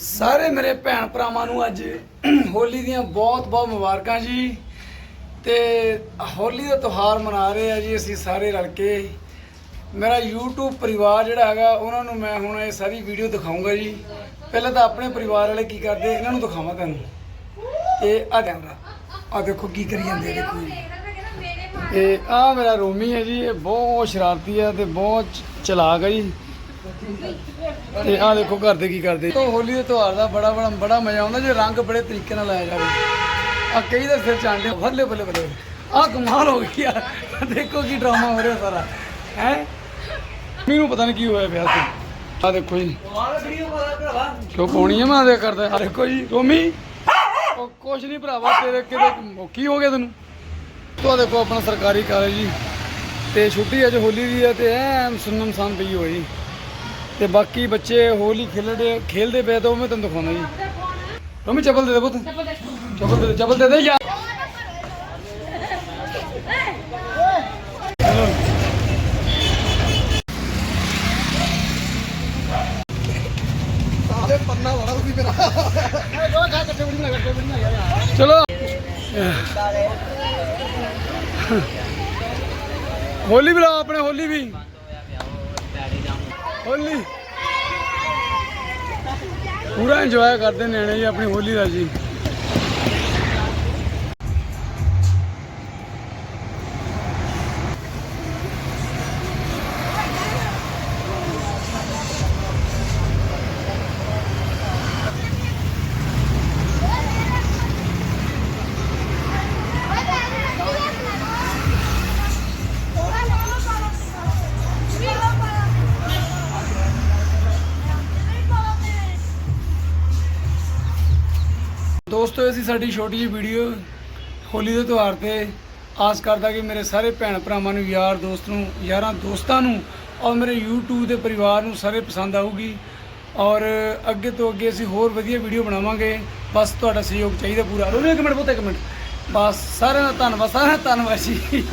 ਸਾਰੇ ਮੇਰੇ ਭੈਣ ਭਰਾਵਾਂ ਨੂੰ ਅੱਜ ਹੋਲੀ ਦੀਆਂ ਬਹੁਤ ਬਹੁਤ ਮੁਬਾਰਕਾਂ ਜੀ। ਤੇ ਹੋਲੀ ਦਾ ਤਿਉਹਾਰ ਮਨਾ ਰਹੇ ਆ ਜੀ ਅਸੀਂ ਸਾਰੇ ਰਲ ਕੇ। ਮੇਰਾ YouTube ਪਰਿਵਾਰ ਜਿਹੜਾ ਹੈਗਾ ਉਹਨਾਂ ਨੂੰ ਮੈਂ ਹੁਣ ਇਹ ਸਾਰੀ ਵੀਡੀਓ ਦਿਖਾਉਂਗਾ ਜੀ। ਪਹਿਲਾਂ ਤਾਂ ਆਪਣੇ ਪਰਿਵਾਰ ਵਾਲੇ ਕੀ ਕਰਦੇ ਇਹਨਾਂ ਨੂੰ ਦਿਖਾਵਾਂ ਤੁਹਾਨੂੰ। ਇਹ ਆ ਕੈਮਰਾ ਆ ਦੇਖੋ ਕੀ ਕਰੀ ਜਾਂਦੇ ਆ, ਦੇਖੋ ਇਹ ਆ ਮੇਰਾ ਰੋਮੀ ਹੈ ਜੀ ਇਹ ਬਹੁਤ ਸ਼ਰਾਰਤੀ ਹੈ ਤੇ ਬਹੁਤ ਚਲਾਕ ਹੈ ਜੀ। ਤੇ ਆ ਦੇਖੋ ਘਰ ਦੇ ਕੀ ਕਰਦੇ। ਤੋਂ ਹੋਲੀ ਦੇ ਤਿਉਹਾਰ ਦਾ ਬੜਾ ਬੜਾ ਬੜਾ ਮਜ਼ਾ ਆਉਂਦਾ ਜੇ ਰੰਗ ਬੜੇ ਤਰੀਕੇ ਨਾਲ ਲਾਇਆ ਜਾਵੇ। ਆ ਕਈ ਦਾ ਸਿਰ ਚਾਂਡੇ ਬੱਲੇ ਬੱਲੇ ਬੱਲੇ ਆ ਕਮਾਲ ਹੋ ਗਈ ਆ ਦੇਖੋ ਕੀ ਡਰਾਮਾ ਹੋ ਰਿਹਾ ਸਾਰਾ। ਹੈ? ਮੈਨੂੰ ਪਤਾ ਨਹੀਂ ਕੀ ਹੋਇਆ ਪਿਆ ਸੀ। ਆ ਦੇਖੋ ਜੀ। ਕਿਉਂ ਪਾਉਣੀ ਹੈ ਮੈਂ ਦੇ ਕਰਦਾ। ਆ ਦੇਖੋ ਜੀ, ਰੋਮੀ। ਉਹ ਕੁਛ ਨਹੀਂ ਭਰਾਵਾ, ਤੇਰੇ ਕਿਤੇ ਕੀ ਹੋ ਗਿਆ ਤੈਨੂੰ। ਤੋ ਦੇਖੋ ਆਪਣਾ ਸਰਕਾਰੀ ਕਾਲਜ ਜੀ। ਤੇ ਛੁੱਟੀ ਅੱਜ ਹੋਲੀ ਦੀ ਹੈ ਤੇ ਐ ਸੁੰਨਮ ਸਾਨ ਪਈ ਹੋਈ। ਤੇ ਬਾਕੀ ਬੱਚੇ ਹੋਲੀ ਖੇਲਦੇ ਖੇਲਦੇ ਪਏ ਤਾਂ ਉਹ ਮੈਂ ਤੁਹਾਨੂੰ ਦਿਖਾਉਣਾ ਜੀ। ਰੋਮੀ ਚੱਪਲ ਦੇ ਦੇ ਪੁੱਤ। ਚੱਪਲ ਦੇ। ਦੇ ਚੱਪਲ ਦੇ ਦੇ ਯਾਰ। ਚਲੋ ਚਲੋ। ਹੋਲੀ ਵੀ ਲਾਓ ਆਪਣੇ ਹੋਲੀ ਵੀ। ਹੋਲੀ। ਪੂਰਾ ਇੰਜੋਏ ਕਰਦੇ ਨਿਆਣੇ ਜੀ ਆਪਣੀ ਹੋਲੀ ਦਾ ਜੀ। ਦੋਸਤੋ, ਇਹ ਸੀ ਸਾਡੀ ਛੋਟੀ ਜਿਹੀ ਵੀਡੀਓ ਹੋਲੀ ਦੇ ਤਿਉਹਾਰ ਤੇ। ਆਸ ਕਰਦਾ ਕਿ ਮੇਰੇ ਸਾਰੇ ਭੈਣ ਭਰਾਵਾਂ ਨੂੰ, ਯਾਰ ਦੋਸਤ ਨੂੰ, ਯਾਰਾਂ ਦੋਸਤਾਂ ਨੂੰ ਔਰ ਮੇਰੇ YouTube ਦੇ ਪਰਿਵਾਰ ਨੂੰ ਸਾਰੇ ਪਸੰਦ ਆਊਗੀ। ਔਰ ਅੱਗੇ ਤੋਂ ਅੱਗੇ ਅਸੀਂ ਹੋਰ ਵਧੀਆ ਵੀਡੀਓ ਬਣਾਵਾਂਗੇ। ਬਸ ਤੁਹਾਡਾ ਸਹਿਯੋਗ ਚਾਹੀਦਾ ਪੂਰਾ। ਰੋਣੇ ਇੱਕ ਮਿੰਟ ਪੁੱਤ, ਇੱਕ ਮਿੰਟ। ਬਸ, ਸਾਰਿਆਂ ਦਾ ਧੰਨਵਾਦ, ਸਾਰਿਆਂ ਦਾ ਧੰਨਵਾਦ ਜੀ।